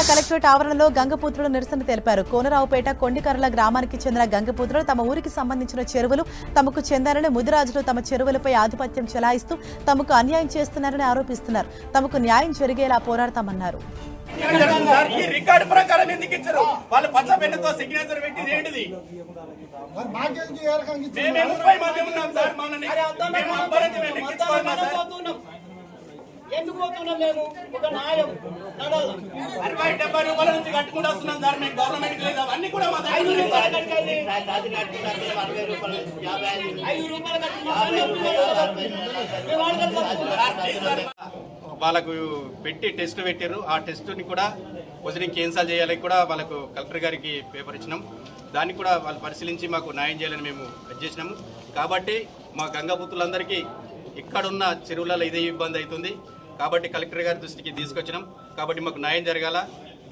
జిల్లా కలెక్టరేట్ ఆవరణలో గంగపుత్రులు నిరసన తెలిపారు. కోనరావుపేట కొండికర్ల గ్రామానికి చెందిన గంగపుత్రులు తమ ఊరికి సంబంధించిన చెరువులు తమకు చెందారని ముదిరాజులు తమ చెరువులపై ఆధిపత్యం చెలాయిస్తూ తమకు అన్యాయం చేస్తున్నారని ఆరోపిస్తున్నారు. తమకు న్యాయం జరిగేలా పోరాడతామన్నారు. సార్, ఈ రికార్డు ప్రకారం ఎందుకు ఇచ్చారు? వాళ్ళు పచ్చ పెన్నుతో సిగ్నేచర్ పెట్టింది ఏంటిది? మాకేంటి ఏ రకంగా ఇచ్చారు? మేము ముప్పై మంది ఉన్నాం సార్ మనని మేము అబ్బరించి మేము లెక్కించుకోవాలా సార్ ఎందుకు పోతున్నాం మేము? ఒక న్యాయం. అరవై డెబ్బై రూపాయల నుంచి కట్టుకుంటూ వస్తున్నాం సార్ మేము గవర్నమెంట్ లేదు. అవన్నీ కూడా మా దగ్గర ఐదు రూపాయలు సార్. కట్టుకోండి. ఐదు రూపాయలు. వాళ్ళకు పెట్టి టెస్ట్ పెట్టారు ఆ టెస్ట్ని కూడా వదిలింగ్ క్యాన్సల్ చేయాలని కూడా వాళ్ళకు కలెక్టర్ గారికి పేపర్ ఇచ్చినాం. దాన్ని కూడా వాళ్ళు పరిశీలించి మాకు న్యాయం చేయాలని మేము చేసినాము కాబట్టి మా గంగాపుత్రులందరికీ ఎక్కడున్న చెరువులలో ఇదే ఇబ్బంది అవుతుంది. కాబట్టి కలెక్టర్ గారి దృష్టికి తీసుకొచ్చినాం. కాబట్టి మాకు న్యాయం జరగాల.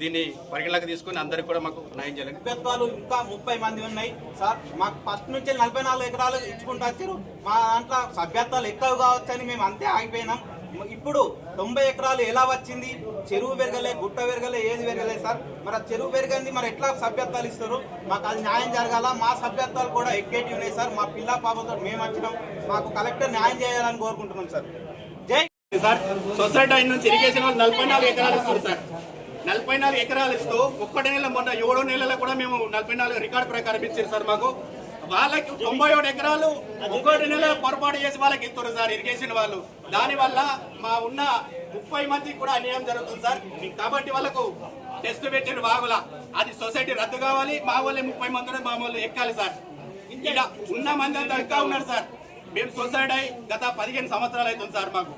దీన్ని పరిగణలోకి తీసుకుని అందరికి కూడా మాకు న్యాయం చేయాలి. అభ్యర్థాలు ఇంకా ముప్పై మంది ఉన్నాయి. సార్ మాకు ఫస్ట్ నుంచి నలభై నాలుగు ఎకరాలు ఇచ్చుకుంటూ వచ్చారు. మా దాంట్లో సభ్యత్వాలు ఎక్కువ కావచ్చని మేము అంతే ఆగిపోయినాం. ఇప్పుడు తొంభై ఎకరాలు ఎలా వచ్చింది? చెరువు పెరగలే గుట్ట పెరగలే ఏది పెరగలే సార్? మరి చెరువు పెరగంది మరి ఎట్లా సభ్యత్వాలు ఇస్తారు? మాకు అది న్యాయం జరగాల. మా సభ్యత్వాలు కూడా ఎక్కేటివి ఉన్నాయి సార్. మా పిల్ల పాపతో మేము వచ్చినాం. మాకు కలెక్టర్ న్యాయం చేయాలని కోరుకుంటున్నాం సార్. సార్. సొసైటీ అయిన నుంచి ఇరిగేషన్ వాళ్ళు నలభై నాలుగు ఎకరాలు ఇస్తారు సార్. నలభై నాలుగు ఎకరాలు ఇస్తూ ఒక్కటి నెల మొన్న ఏడో నెలలో కూడా మేము నలభై నాలుగు రికార్డు ప్రకారం ఇచ్చారు సార్ మాకు. వాళ్ళకి తొంభై ఏడు ఎకరాలు ఇంకోటి నెల పొరపాటు చేసి వాళ్ళకి ఇస్తారు సార్ ఇరిగేషన్ వాళ్ళు. దానివల్ల మా ఉన్న ముప్పై మందికి కూడా అన్యాయం జరుగుతుంది సార్. కాబట్టి వాళ్ళకు టెస్ట్ పెట్టిన వాగుల అది సొసైటీ రద్దు కావాలి. మా వాళ్ళే ముప్పై మంది మా వాళ్ళు ఎక్కాలి సార్. ఇలా ఉన్న మంది అంతా ఇంకా ఉన్నారు సార్. మేము సొసైటీ అయి గత పదిహేను సంవత్సరాలు అవుతుంది సార్ మాకు.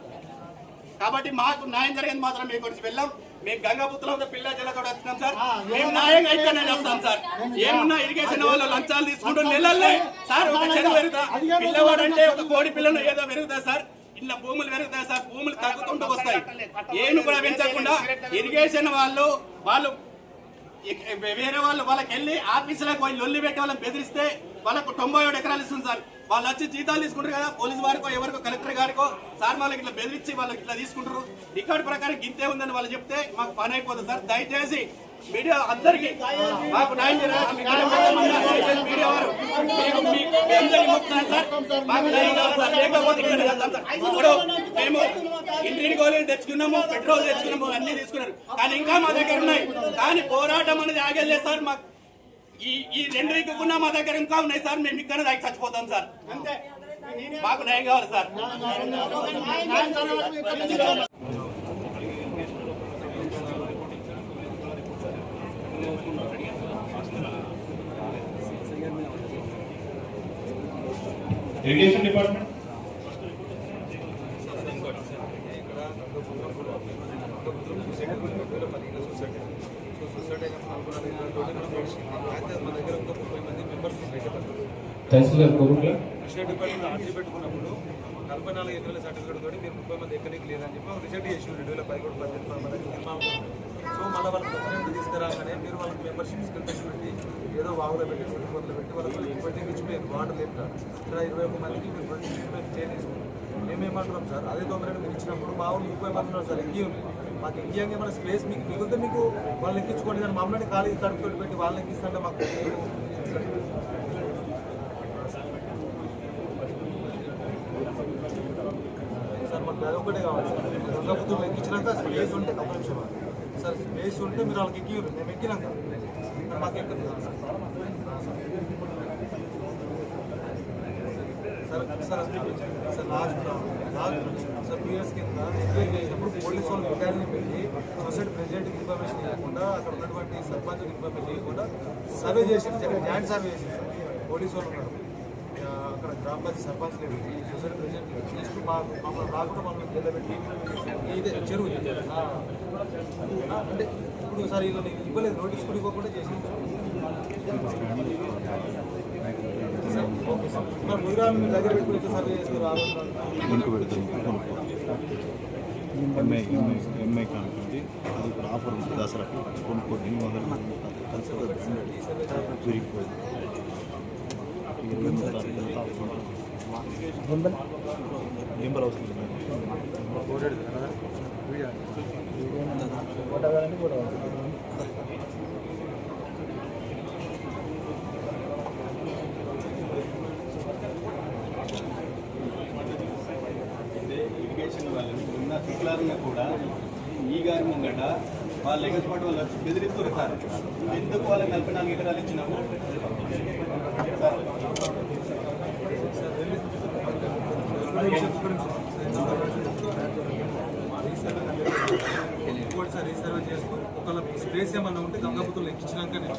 కాబట్టి మాకు న్యాయం జరిగింది మాత్రం మీ గురించి వెళ్ళాం. మేము గంగాపుత్రంతో పిల్ల జిల్లా కూడా వచ్చినాం సార్. మేము న్యాయం అయితేనే చేస్తాం సార్? ఏమున్నా ఇరిగేషన్ వాళ్ళు లంచాలు తీసుకుంటూ నెలలే సార్ ఒక చెరువు పెరుగుతా పిల్లవాడు అంటే ఒక కోడి పిల్లను ఏదో పెరుగుతా సార్. ఇట్లా భూములు పెరుగుతాయి సార్. భూములు తగ్గుతుంటూ వస్తాయి. ఏను కూడా పెంచకుండా ఇరిగేషన్ వాళ్ళు వాళ్ళు వేరే వాళ్ళు వాళ్ళకి వెళ్ళి ఆఫీసులకు పోయి లొల్లి పెట్టి వాళ్ళని బెదిరిస్తే వాళ్ళకు తొంభై ఏడు ఎకరాలు ఇస్తుంది సార్. వాళ్ళు వచ్చి జీతాలు తీసుకుంటారు కదా పోలీస్ వారికో ఎవరికో కలెక్టర్ గారికో సార్ వాళ్ళకి ఇట్లా బెదిరించి వాళ్ళకి ఇట్లా తీసుకుంటారు. రికార్డు ప్రకారం గింతే ఉందని వాళ్ళు చెప్తే మాకు పని అయిపోతుంది సార్. దయచేసి మీడియా అందరికి మాకు న్యాయం చేయాలి. మీడియా వారు మీకు అందరికీ సార్. మేము ఇంటిని గోళీలు తెచ్చుకున్నాము పెట్రోల్ తెచ్చుకున్నాము అన్ని తీసుకున్నారు. కానీ ఇంకా మా దగ్గర ఉన్నాయి. కానీ పోరాటం అనేది ఆగలేదు సార్. మాకు ఈ ఈ రెండు ఇక్కున్నా మా దగ్గర ఇంకా ఉన్నాయి సార్. మేము ఇక్కడ దాకా చచ్చిపోతాం సార్. అంతే. మాకు న్యాయం కావాలి సార్. ఇరిగేషన్ డిపార్ట్మెంట్ దాంట్లో సొసైటీ అయితే మన దగ్గర ఒక ముప్పై మంది మెంబర్స్ తహసీల్దార్ కోరుట్ల కృష్ణా డిపార్ట్మెంట్ ఆర్సీ పెట్టుకున్నప్పుడు నలభై నాలుగు ఎకరాల సర్టిఫికేట్ తోటి మీరు ముప్పై మంది ఎక్కడికి లేదని చెప్పి రిజెక్ట్ చేసి రెండు వేల పదిహేడు పద్దెనిమిది మంది నిర్మాణం సో మళ్ళీ వాళ్ళకి గవర్నమెంట్ తీసుకురాగానే మీరు వాళ్ళకి మెంబర్షిప్ స్కిల్స్ పెట్టి ఏదో వాగులో పెట్టి రెండు వందలు పెట్టి వాళ్ళకి ఇప్పటికీ మీరు వాటర్ లేదు సార్ ఇక్కడ ఇరవై ఒక మందికి మీరు ట్వంటీ ట్రీట్మెంట్ చేయలేదు మేమేమంటున్నాం సార్? అదే తొందరగా మీరు ఇచ్చినప్పుడు మా వాళ్ళు ముప్పై మంది ఉన్నారు సార్ ఎంగి ఉంది మాకు ఎంగియంగా మన స్పేస్ మీకు మిగిలితే మీకు వాళ్ళు ఎక్కించుకోండి. కానీ మమ్మల్ని ఖాళీ కడుపుతో పెట్టి వాళ్ళని ఎక్కిస్తుంటే మాకు సార్ మాకు అది ఒకటే కావాలి సార్. దుర్గాపుత్రులు ఎక్కించినాక స్పేస్ ఉంటే ఒక నిమిషం సార్ స్పేస్ ఉంటే మీరు వాళ్ళకి ఎక్కి మేము ఎక్కినాక. మాకు ఎక్కడ sir sir sir last last sir two years కింద ఎంక్వైరీ చేసినప్పుడు పోలీస్ వాళ్ళు బెటాలియన్ పెట్టి సొసైటీ ప్రెసిడెంట్కి ఇన్ఫర్మేషన్ ఇవ్వకుండా అక్కడ ఉన్నటువంటి సర్పంచ్ ఇన్ఫర్మేషన్ ఇవ్వకుండా సర్వే చేసి జాయింట్ సర్వే చేసి పోలీస్ వాళ్ళు ఉన్నారు. అక్కడ గ్రామ పంచాయతీ సర్పంచ్ లేదు ఈ సొసైటీ ప్రెసిడెంట్ నెక్స్ట్ మా మమ్మల్ని రాకుండా మమ్మల్ని నిలబెట్టి ఇదే చెరువు అంటే ఇప్పుడు సార్ వీళ్ళని ఇవ్వలేదు నోటీస్ కూడా ఇవ్వకుండా చేసి లింక్ పెడుతుంది ఎంఐ ఎంఐ ఎంఐ కానుంది అది ఇప్పుడు ఆఫర్ ఉంది దసరా కొనుక్కోండి ఎన్ని వందలు విరిగిపోయింది ఉంటుంది. నెంబర్ అవసరం లేదు. స్టేషన్ వాళ్ళు శుక్లారున్న కూడా ఈ గారి ముంగట వాళ్ళ ఎగస్పాటు వాళ్ళు వచ్చి బెదిరిస్తారు సార్ ఎందుకు వాళ్ళకి నలభై నాలుగు ఎకరాలు ఇచ్చినాము? సార్ ఇంకోటిసారి రీసర్వే చేస్తూ ఒకవేళ స్పేస్ ఏమన్నా ఉంటే గంగాపుత్రులు ఎక్కించినాక నేను